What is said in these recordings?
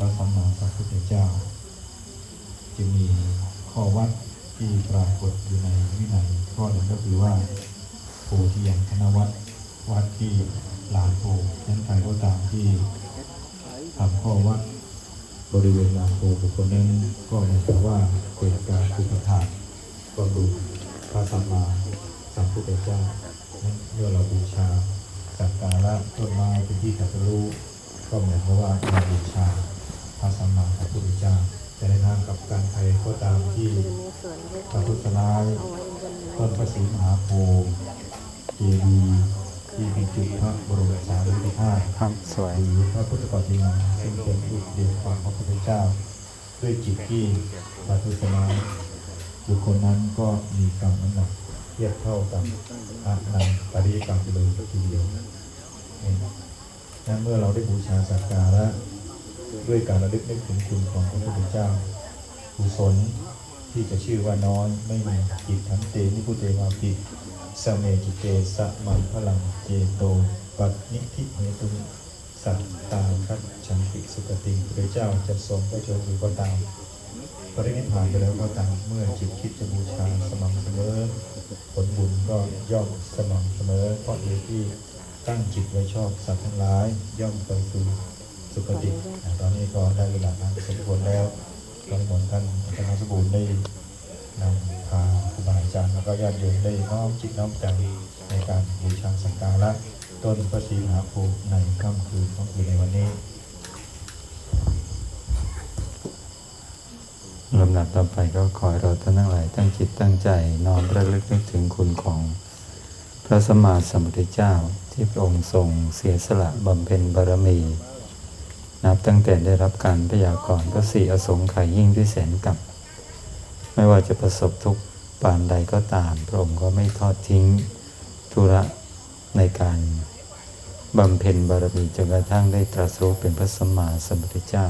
ระสัมมาสัมพุทธเจ้า จะมีข้อวัดที่ปรากฏอยู่ในวินัยข้อหนึ่งก็คือว่าโพธิยังคณวัดวัดที่ลานโพนั้นใครก็ตามที่ทำข้อวัดบริเวณลานโพบุคคลนั้นก็หมือนกับว่าเป็นการคุปทานบำรุงพระสัมมาสัมพุทธเจ้านั้นเมื่อเราบูชาสักการะต้นไม้เป็นที่ตรัสรู้ก็หมือนกับว่าเราบูชา พระสัมมาสัมพุทธเจ้าแต่ในทางกลับการใครก็ตามที่ส่วนเล็กพระพุทธร้ายเอาไว้บนไม้ต้นพระศรีมหาโพธิ์เจดีย์ที่เป็นจุดพระบรมสารีริกธาตุครับสวยหรือพระพุทธปฏิมาซึ่งเป็นรูปเดียวของพระพุทธเจ้า ด้วยจิตที่ประทุษร้ายบุคคลนั้นก็มีกรรมน้ำหนักเทียบเท่ากับอานันต์ปริกรรมเลยทีเดียวนี่นั้นเมื่อเราได้บูชาสักการะ ด้วยการระลึกนึกถึงคุณของพระพุทธเจ้ากุศลที่จะชื่อว่าน้อยไม่มีจิตทันเตนิพุเตวาปิสเมจิเตสะมันพลังเจโตปัตนิธิเหตุสัตตาคัจฉันติสุกติพระเจ้าจะทรงพระชนอยู่ก็ตามปรินิพพานไปแล้วก็ตามเมื่อจิตคิดจะบูชาสม่ำเสมอ ผลบุญก็ย่อมสม่ำเสมอ เพราะเหตุที่ตั้งจิตไว้ชอบสัตว์ทั้งหลายย่อมไปสู่ สุคติตอนนี้ก็ได้เวลาทางสมควรแล้วก็นิมนต์ท่านอาจารย์สมบูรณ์ได้นำพาครูบาอาจารย์แล้วก็ญาติโยมได้น้อมจิตน้อมใจในการบูชาสักการะต้นพระศรีมหาโพธิ์ในค่ำคืนของคืนในวันนี้ลำดับต่อไปก็ขอให้เราท่านทั้งหลายตั้งจิตตั้งใจน้อมระลึกนึกถึงคุณของพระสมมาสัมพุทธเจ้าที่พระองค์ทรงเสียสละบำเพ็ญบารมี นับตั้งแต่ได้รับการพยากรณ์พระสี่อสงไขยยิ่งด้วยแสนกับ ไม่ว่าจะประสบทุกปานใดก็ตาม พระองค์ก็ไม่ทอดทิ้งธุระในการบำเพ็ญบารมีจนกระทั่งได้ตรัสรู้เป็นพระสัมมาสัมพุทธเจ้า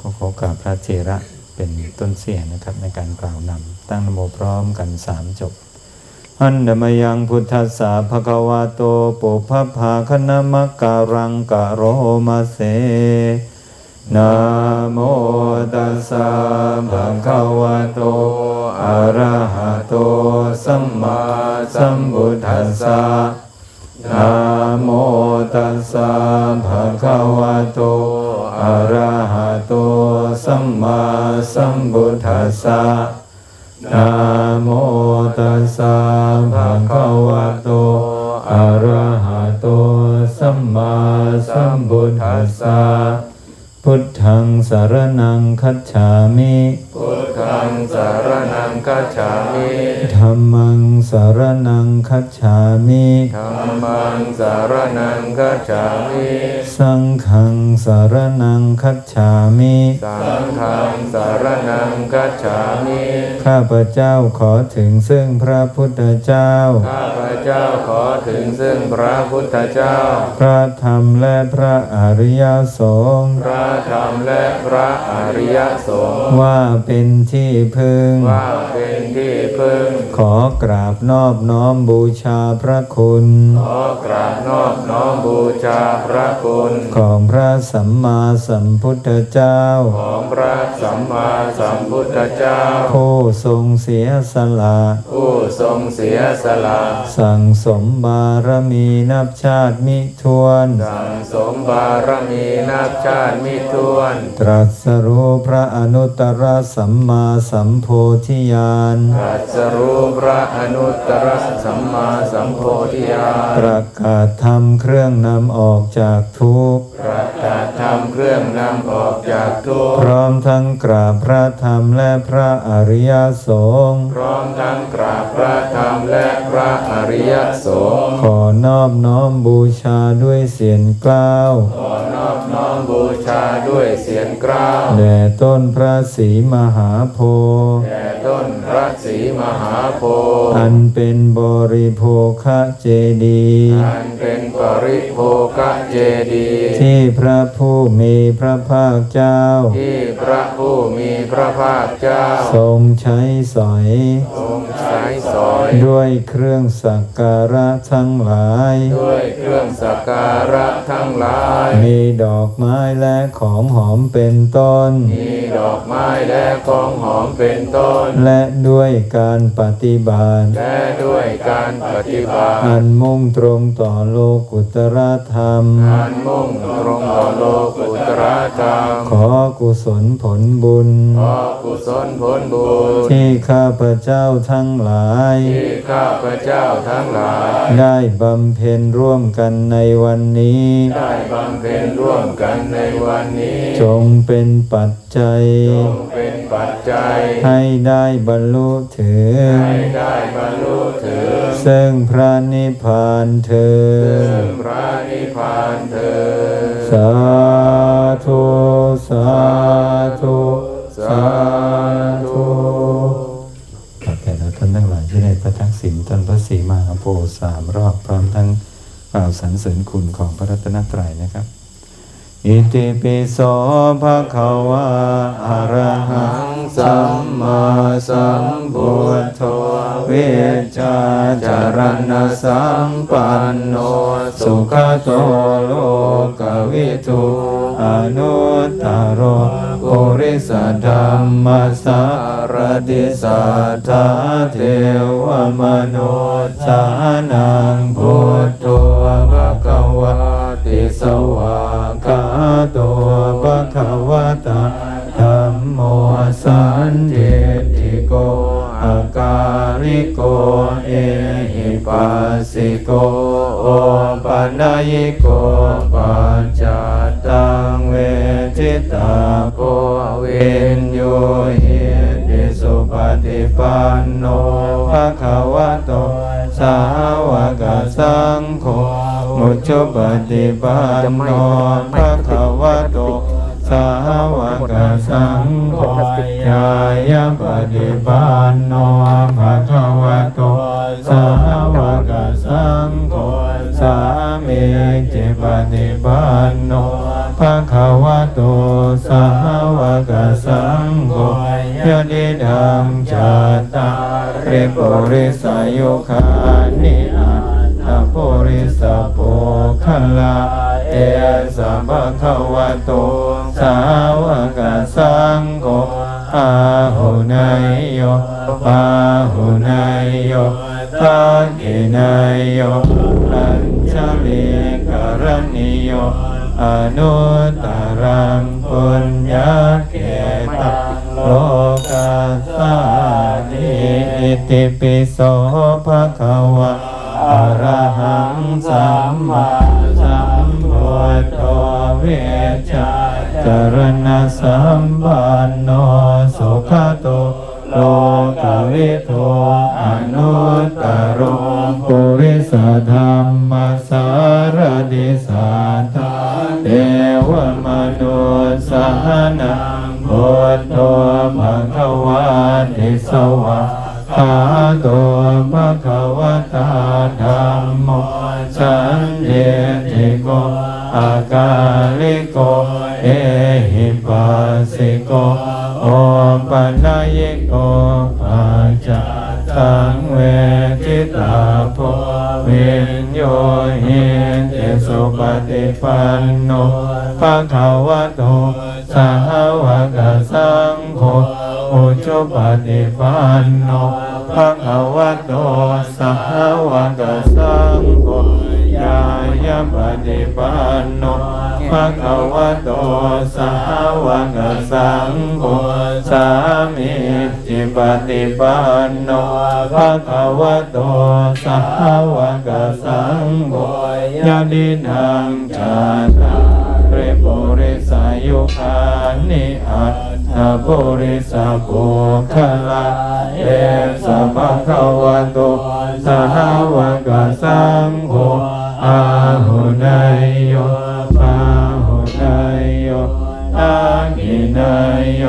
ก็ขอกราบพระเถระเป็นต้นเสียงนะครับในการกล่าวนำตั้งนโมพร้อมกันสามจบ อันดมยังพุทธัสสะภะคะวะโตปุพพาคณมกการังกะโรมาเสนะโมตัสสะภะคะวะโต อะระหะโต สัมมาสัมพุทธัสสะนะโมตัสสะภะคะวะโต อะระหะโต สัมมาสัมพุทธัสสะ นะโมตัสสะภะคะวะโต อะระหะโต สัมมาสัมพุทธัสสะ พุทธังสารนังคัจฉามิ พุทธังสารนังกัจฉามิธัมมังสารนังคัจฉามิธัมมังสารนังกัจฉามิ สังฆังสารนังคัจฉามิ สังฆังสารนังกัจฉามิ ข้าพเจ้าขอถึงซึ่งพระพุทธเจ้า ข้าพเจ้าขอถึงซึ่งพระพุทธเจ้า พระธรรมและพระอริยสงฆ์ พระธรรมและพระอริยสงฆ์ ว่าเป็นที่พึงว่าเป็นที่พึ่ง ขอกราบนอบน้อมบูชาพระคุณ ขอกราบนอบน้อมบูชาพระคุณ ของพระสัมมาสัมพุทธเจ้า ของพระสัมมาสัมพุทธเจ้า ผู้ทรงเสียสละ ผู้ทรงเสียสละ สั่งสมบารมีนับชาติมิทวน สั่งสมบารมีนับชาติมิถ้วน ตรัสรู้พระอนุตตรสัมมาสัมโพธิญาณตรัสรู้พระอนุตตรสัมมาสัมโพธิญาณประกาศธรรมเครื่องนำออกจากทุกข์ประกาศธรรมเครื่องนำออกจากทุกพข์ร้อมทั้งกราบพระธรรมและพระอริยสงฆ์พร้อมทั้งกราบพระธรรมและพระอริยสงฆ์ขอนอบน้อมบูชาด้วยเสียงกล้าวขอนอบ น้อมบูชาด้วยเสียงกล้าวแด่ต้นพระศรีมหาโพธิ์แด่ต้นพระศรีมหาโพธิ์อันเป็นบริโภคะเจดีย์อันเป็นปริโภคเจดีย์ที่พระผู้มีพระภาคเจ้า ที่พระผู้มีพระภาคเจ้า ทรงใช้สอยทรงใช้สอย ด้วยเครื่องสักการะทั้งหลาย ด้วยเครื่องสักการะทั้งหลาย มีดออกไม้และของหอมเป็นต้น มีดอกไม้และของหอมเป็นต้น และด้วยการปฏิบัติและด้วยการปฏิบัติ อันมุ่งตรงต่อโลกุตรธรรม อันมุ่งตรงต่อโลกุตรธรรม ขอกุศลผลบุญ ขอกุศลผลบุญ ที่ข้าพเจ้าทั้งหลาย ที่ข้าพเจ้าทั้งหลาย ได้บำเพ็ญร่วมกันในวันนี้ ได้บำเพ็ญร่วมกันในวันนี้ จงเป็นปัจจัย จงเป็นปัจจัย ให้ได้บรรลุถึงให้ได้บรรลุถึง ซึ่งพระนิพพานเธอซึ่งพระนิพพานเถิดสาธุสาธุสาธุข้าแต่เราท่านทั้งหลายที่ได้ประทักษิณต้นพระศรีมหาโพธิ์สามรอบพร้อมทั้งกล่าวสรรเสริญคุณของพระรัตนตรัยนะครับ อิติปิโสภะคะวะอะระหังสัมมาสัมพุทโธเวชชาจารณสัมปันโนสุขโตโลกวิทูอนุตตรโปุริสธรรมสารติสัทธาเทวมนุสานังพุทโธภะคะว ติสวากาโตภะคะวะตาธัมโมสันเจติโกอาการิโกเอหิปัสสิโกโอปัญญิโกปัจจตังเวทิตาโพเวนโยเฮติสุปฏิปันโนภะคะวะโตสาวกสังโฆ มุจุปฏิปันโนภะคะวะโตสาวกสังโฆยายปฏิปันโนภะคะวะโตสาวกสังโฆสามีจิปฏิปันโนภะคะวะโตสาวกสังโฆยะนิดังจัตตาริปุริสายุคานิ ริสโปุคลาเอสัมภะคะวะโตสาวกสังโฆอาหุนายโยปาหุนายโยตากินายโยอัญชลิกรณิโยอนุตตรังปุญญาเกตังโลกาสานิอิติปิโสภะคะวะ ระหังสัมมาสัมพุทโธเวชชาจรณสัมปันโนสุขโตโลกวิทูอนุตตรปุริสธรรมสารดิสัทธาเทวมนุสหนังพุทโธภะคะวะติสวะ ขาโตภะคะวะตาธัมโมสันเดติโกอาการิโกเอหิปัสสิโกโอปัญญิโกปัจจตังเวทิตาโพวินโยเหิเตสุปฏิปันโนภะคะวะโตสาวกสังโฆอุจุปฏิปันโน ภะคะวะโตสาวกสังโฆยายาปฏิปันโนภะคะวะโตสาวกสังโฆสามิจิปฏิปันโนภะคะวะโตสาวกสังโฆยะดินังจาตาเรปุริสายุคานิอัต ปุริสาปุคลาเอสัมภะคะวะโตสาวกสังโฆอาหุนายโยปาหุนายโยอากินายโย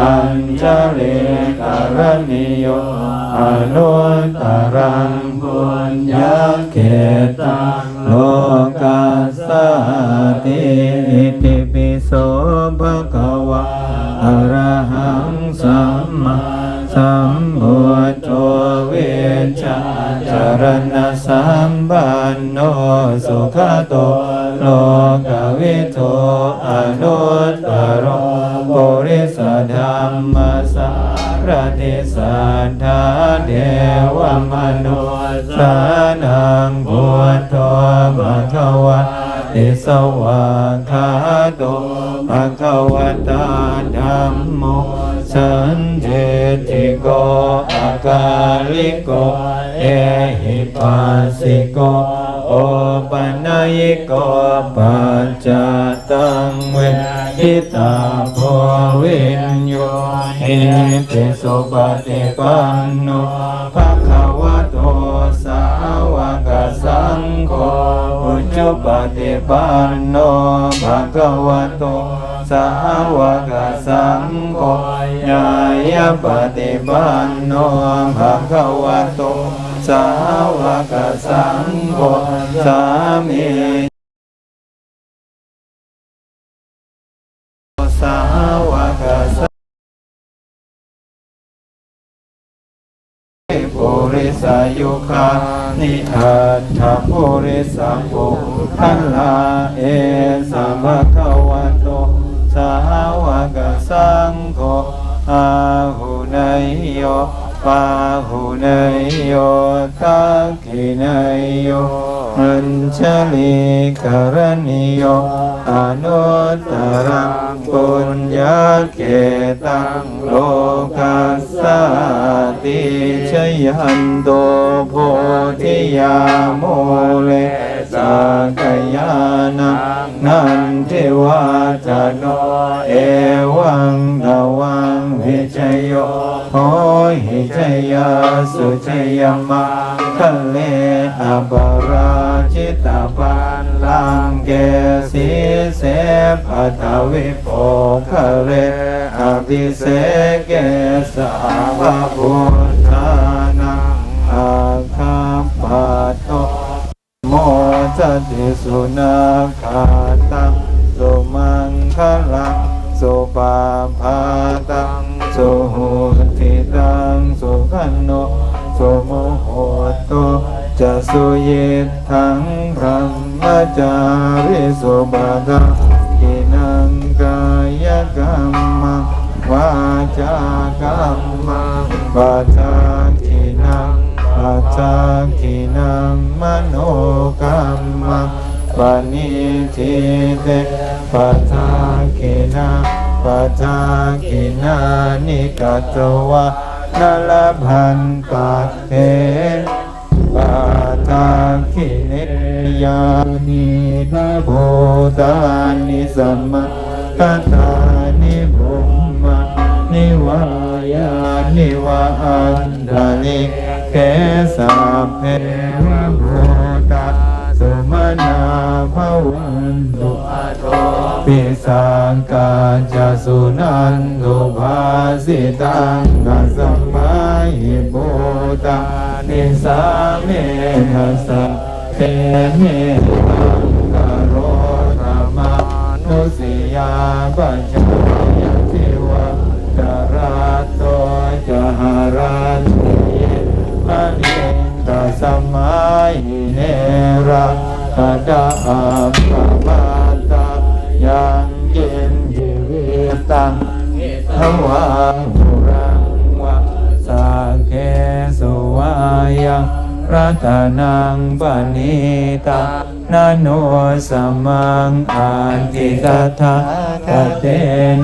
อัญชลิกรณิโยอนุตตรังปุญญาเขตังโลกาสา ระหังสัมมาสัมพุทโธเวชาจารณสัมปันโนสุขโตโลกวิโทอนุตตรปุริสธรรมสารติสัทธาเทวมนุสานังพุทโธภะคะวะ ติสวากขาโตภะคะวะตาธัมโมสันเทติโกอากาลิโกเอหิปัสสิโกโอปัญญิโกปัจจตังเวทิตาโพวิญโยเอติสุปฏิปันโนภะคะว อุปฏิปันโนภะคะวะโตสาวกสังโฆญาญาปฏิปันโนภะคะวะโตสาวกสังโฆสามีสาว ริสายุคานิอัตถะปุริสังปุขันลาเอสัมภะคะวะโตสาวกสังโฆอาหุเนยโย ปาหุเนยโยทักขิเนยโยอัญชลีกรณิโยอนุตตรังปุญญาเกตังโลกัสสติชยันโตโพธิยาโมเล สากยานังนันทิวาจโนเอวังตวังวิชยโยโหหิชยาสุชยมังคะเลอปราชิตาปันลังเกสีเสปัทวิโปคะเลอภิเสเกสาวะพุทธานังอาคาปะโตโม ติสุนาคาตังสุมังคลังสุปาพาตังสุหุติตังสุขันโนสุโมโหโตจะสุยิทังพรหมจาริสุปาทากินังกายกรรมวาจากรรมปัจจา ปัจจากินังมโนกรรมปณิทิเตปัจจากินังปัจจากินานิกัตวะนลพันปัตเตปัจจากิเนยานินาภูตานิสัมมาคตานิบุมมานิวายานิวาอันดานิ เกสาเพวะโพตาสุมนาภวันตุอะโปิสังกาจะสุนันตุภาสิตังกัสมาหิโพตานิสาเมหัสสะเตเมตังกโรธรรมานุสิยาปัญจยติวะจาราโตจหารันติ มะเนตัสมาหิเนระกะดาอัปปะมาตายังเกินจิวิตังทวาหุรังวะสังเกสุวายังรัตนังปณิตานาโนสมังอันติตถา คเต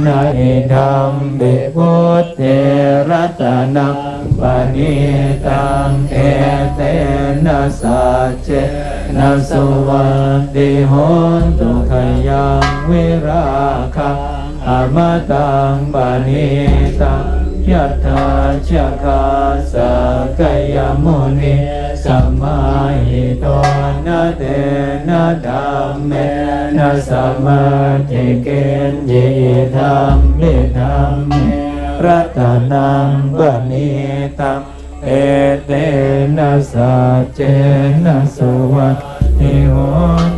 นะอิธัมบิพุทเทรัตนังปณิตังเอเตนะสัจเจนะสุวัตติโหนตุขยังวิราคะอมตังปณิตัง ยัตถาชะคาสกยมุนิสัมมาหิโตนะเตนะธัมเมนะสัมมาทิเกณยิธรรมเมธรรมเมรัตนังบณิตังเอเตนะสัจเจนะสุวัติโห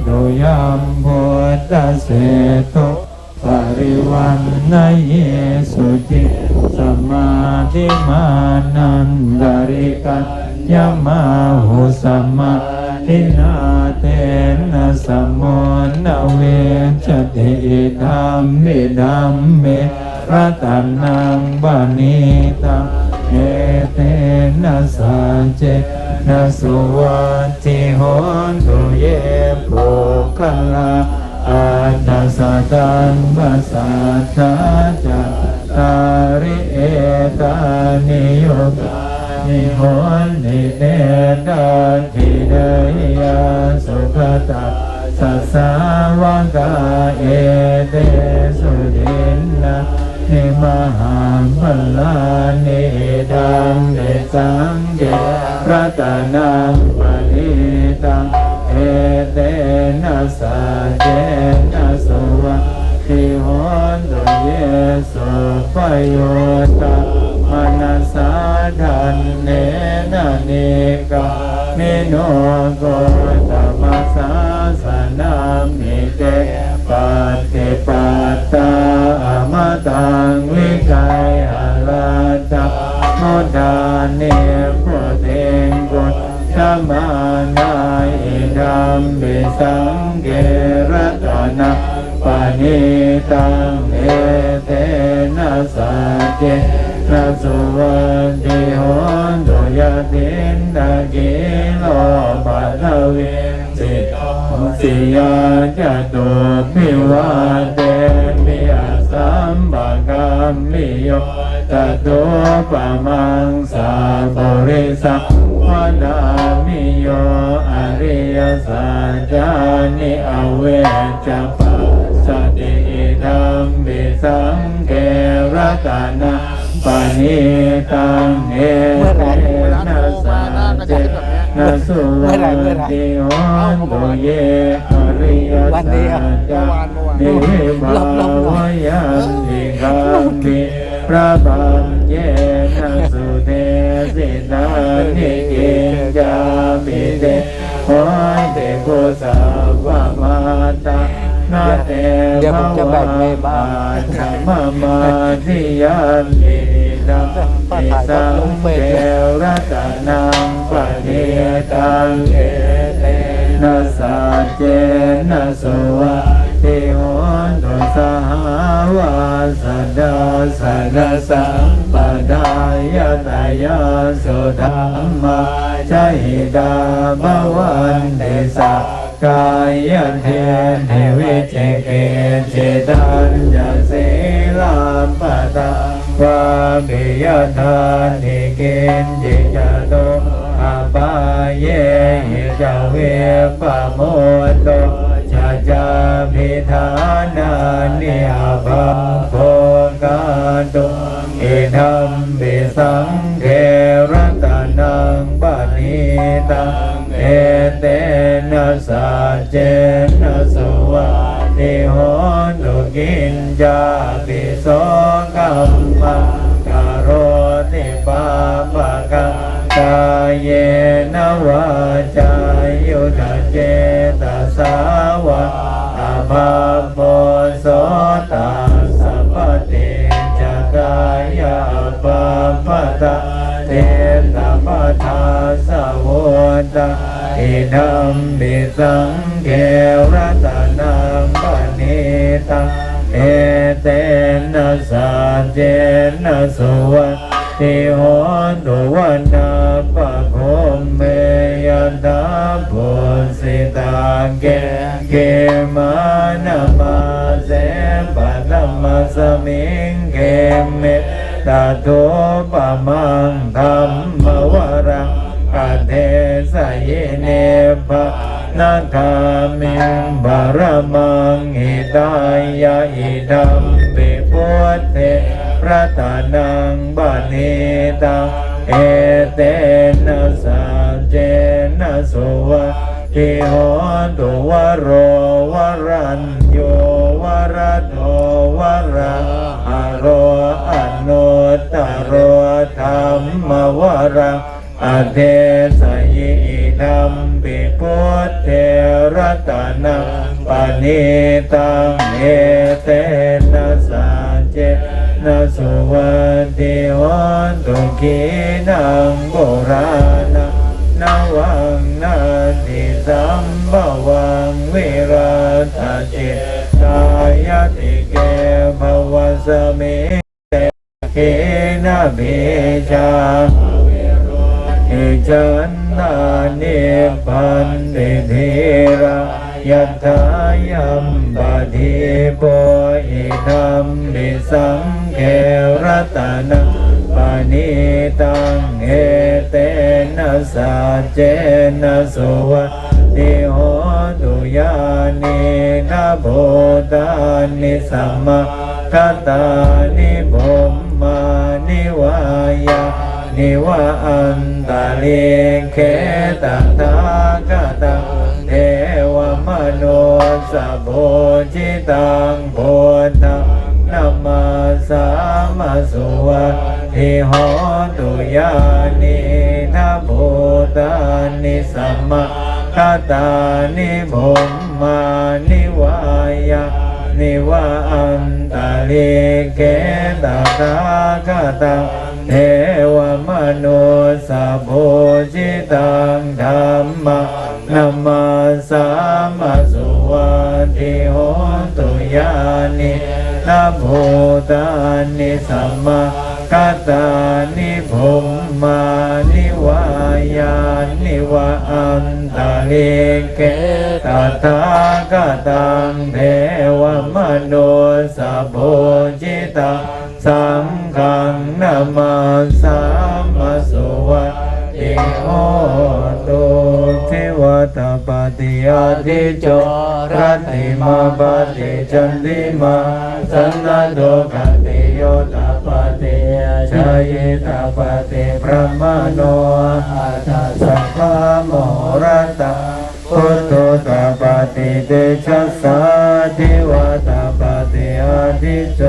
ตุยัมพุทธเสตุ ริวันนเยสุจิสมาธิมานันดาริกัยมาหุสัมมาทินาเตนะสัมโมนเวชติธัมมิธัมเมรัตนังบานิตังเอเตนะสัจเจนะสุวัติโหตุเยปุคลา อาตัสตังบัสสะทาจัตตาริเอตานิโยกานิโหนนิเนนาทิเนยสุขตัสสะสาวกาเอเตสุดินนานิมหาพัลานิดังเดสังเกรัตนังปณิตัง เตนะสะเจนะสวะทิโหนตุเยสุปโยตามนัสสาทันเนนะเนกามิโนโกตมัสสาสนามิเตปฏิปัตตาอมตังวิกายอาราตาโมดาเนโปรเทงกุณธรรมานา อิดัมบิสังเกรัตนะปานิตังเอเตนะสัจเจนะสุวันติโหนตุยตินตะกิโลปัทเวสิตสิยาจตุพิวาเตมิอาสัมบากัมมิโย ตตุปะมังสาปุริสังวนามิโยอริยสัจจานิอเวจปัสสติธัมมิสังเกรัตนะปานิตังเอเตนะสัจเจนะสุวัตติโหนตุเยอริยสัจจานิบาวยันติกัมมิ พระบัญเยนะสุเทสิตานิเกจามิเตโหยเตโกสาวะมาตานาเตเดี๋ยวผมจะแบ่งให้บ้าธรรมมาทิยันตินังติสังเกรัตนังปะเนตังเอเตนะสัจเจนะสวะติโหนตุสหา วาสดาสดาสัมปดายตายาสุธรรมาจหิดาบวันเดสากายเทเทวิเจเกเจตัญญาเสลาปตาวาปิยทานิเกณจิจโตอาบายเยหิจาเวปโมโต จาพิธานานิอาภาโภกาตุอิธัมปิสังเขรัตนังปานิตังเอเตนะสัจเจนะสุวัตติโหนตุกินจาปิโสกัมมังกโรติปาปะกังกายเยนะวาจายุทเจตสา ภาโพโสตัสสะปฏิจกายาปะปะตะเตนะปะทาสะโวตะอิดัมปิสังเกรตนังปะนิตังเอเตนะสัจเจนะสุวัตติโหนตุวันนา ปะมังธรรมวรังอาเทสยเนภะนาคามิงบารมังอิตายะอิดัมปิพุทเทพระตานังบานิตังเอเตนะสัจเจนะสวัต ติโหนตุวโรวรัญโยวรโทวราหะโรอนุตตโรธรรมวรังอเทสยิธัมปิพุทเทรัตนังปณิตังเอเตนะสัจเจนะสุวัตติโหนตุกีนังโบราณัง นาติสัมภวังวิราตจิตายติเกภวสเมเกนะเบชาเอจันนานิพันติเทระยัตถายัมปะทิโปอิธัมปิสังเขรัตนะปา นิตังเอเตนะสัจเจนะสุวัตติโหตุยานินะโพตานิสัมมาคตานิบรมมานิวายานิวะอันตาเลเขตตากตังเทวมโนสะโพจิตังโพธังนามาสามาสุวะ ทิโหตุยานินาโพตานิสัมมาคตานิบมมานิวายานิวะอันตาเลเกตตากตังเทวมโนสะโพจิตังธรรมะนามาสามาสุวัติโหตุยานินาโพตานิสัมมา คตานิภมมานิวายานิวะอันตาเลเกตตากตังเทวมโนสะโพจิตังสังฆังนามาสามาสุวัตติโหตุเทวตาปฏิอาทิโจรัติมาปฏิจันติมาสันนโดกติโยตา ชยตาปฏิพระมโนอาตาสัพพะโมรตตาพุทโธตาปฏิเตชะสาธิวาตาปฏิอาทิโจ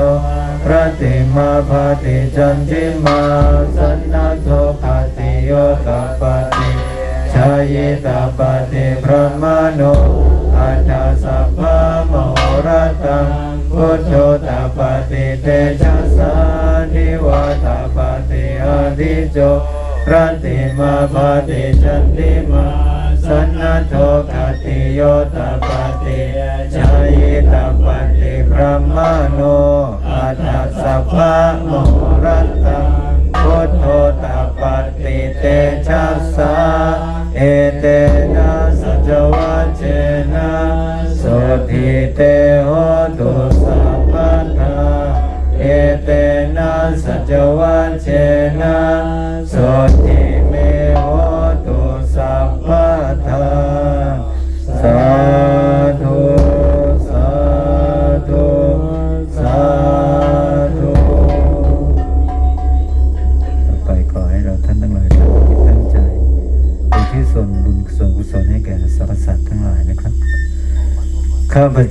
รติมาภาติจันทิมาสันนาโทปฏิโยตาปฏิชายตาปฏิพระมโนอาตาสัพพะโมรตัง พุทโธตาปฏิเตชะสาธิวาตาปฏิอาทิโจรติมาภาติจันทิมาสันนาโทกติโยตปฏิชายตปฏิพระมโนอัตถสัพพะโมรัตตังพุทโธตปฏิเตชะสาเอเตนะสัจวัจเจนะสุทิเตโหตุ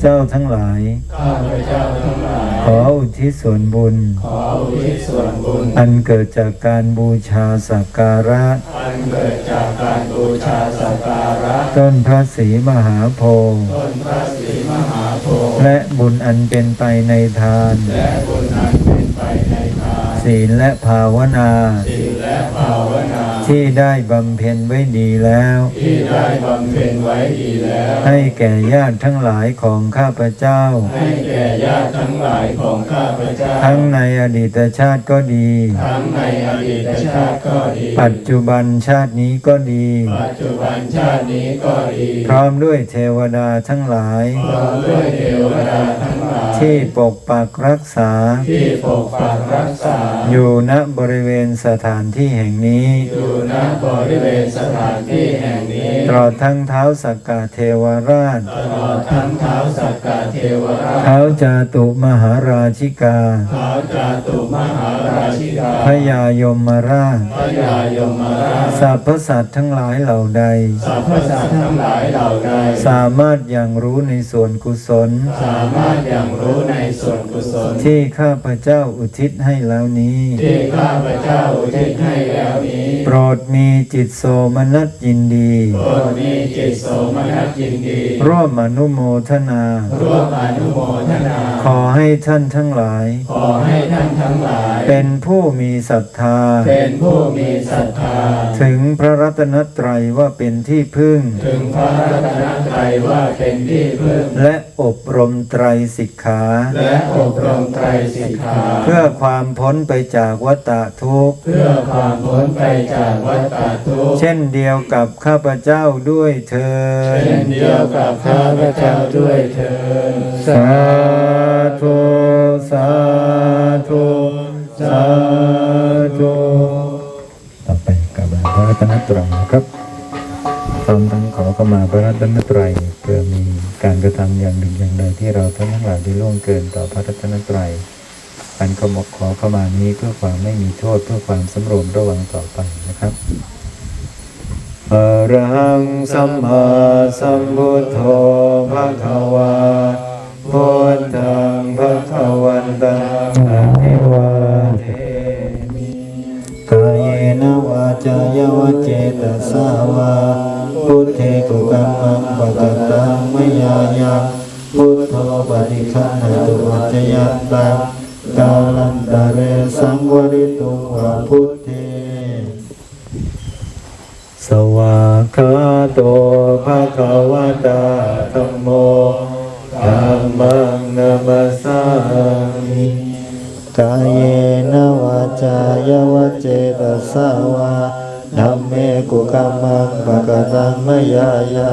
เจ้าทั้งหลาย ข้าพเจ้าทั้งหลาย ขออุทิศส่วนบุญ ขออุทิศส่วนบุญ อันเกิดจากการบูชาสักการะ อันเกิดจากการบูชาสักการะ ต้นพระศรีมหาโพธิ์ต้นพระศรีมหาโพธิ์และบุญอันเป็นไปในทาน และบุญอันเป็นไปในทาน ศีลและภาวนา ศีลและภาวนา ที่ได้บำเพ็ญไว้ดีแล้ว ที่ได้บำเพ็ญไว้ดีแล้ว ให้แก่ญาติทั้งหลายของข้าพเจ้า ให้แก่ญาติทั้งหลายของข้าพเจ้า ทั้งในอดีตชาติก็ดี ทั้งในอดีตชาติก็ดี ปัจจุบันชาตินี้ก็ดี ปัจจุบันชาตินี้ก็ดี พร้อมด้วยเทวดาทั้งหลาย พร้อมด้วยเทวดาทั้งหลาย ที่ปกปักรักษา ที่ปกปักรักษา อยู่ณบริเวณสถานที่แห่งนี้อยู่ณบริเวณสถานที่แห่งนี้ตลอดทั้งเท้าสักกะเทวราช ตลอดทั้งเท้าสักกะเทวราชเท้าจาตุมหาราชิกาเท้าจาตุมหาราชิกาพญายมราชพญายมราชสรรพสัตว์ทั้งหลายเหล่าใดสรรพสัตว์ทั้งหลายเหล่าใดสามารถอย่างรู้ในส่วนกุศล สามารถอย่างรู้ในส่วนกุศล ที่ข้าพเจ้าอุทิศให้แล้วนี้ ที่ข้าพเจ้าอุทิศให้แล้วนี้โปรดดมีจิตโสมนัสยินดีโปรดมีจิตโสมนัสยินดี ร่วมอนุโมทนา ร่วมอนุโมทนา ขอให้ท่านทั้งหลาย ขอให้ท่านทั้งหลาย เป็นผู้มีศรัทธา เป็นผู้มีศรัทธา ถึงพระรัตนตรัยว่าเป็นที่พึ่ง ถึงพระรัตนตรัยว่าเป็นที่พึ่ง และ อบรมไตรสิกขา และอบรมไตรสิกขา เพื่อความพ้นไปจากวัฏฏะทุกข์ เพื่อความพ้นไปจากวัฏฏทุกข์ เช่นเดียวกับข้าพเจ้าด้วยเธอญเช่นเดียวกับข้าพเจ้าด้วยเถิดสาธุ สาธุ สาธุ ต่อไปกับพระรัตนตรัยนะครับพ ร้อมทั้งขอเข้ามาพระรัตนตรัยเพื่อมีการกระทำอย่างหนึ่งอย่างใดที่เราทั้งหลายได้ล่วงเกินต่อพระรัตนตรัยการขอขอเข้ามานี้เพื่อความไม่มีโทษเพื่อความสำรวมระวังต่อไปนะครับอรหังสัมมาสัมพุทโธภะคะวาพุทธังภะคะวันตังอะภิวาเทมิกายนวาจายวเจตสาวา พุทเทกุกัมมังปะกะตังมยายาพุทโธปฏิคันหตุวัจยันตังกาลันตะเรสังวริตุวะพุทเทสวากขาโตภะคะวะตาธัมโมธัมมังนามัสสามิกายเยนวาจายวเจตสาวา นัมเมกุกัมมังปะกะตังมยายา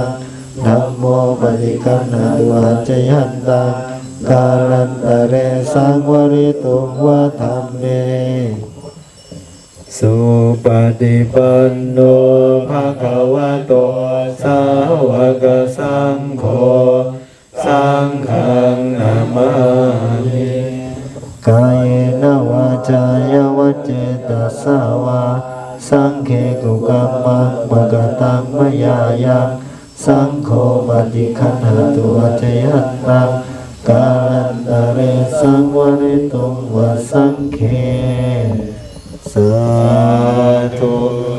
นัมโมปฏิคันหตุอาจยันตังกาลันตะเรสังวริตุวะธรรมเมสุปฏิปันโนภะคะวะโตสาวกสังโฆสังฆังนามามิกายนวาจายวเจตสาวา สังเคกุกัมมังปะกะตังมยายังสังโฆปฏิคันหาตุวัจยันตังกาลันตะเรสังวริตุงวะสังเคสาธุ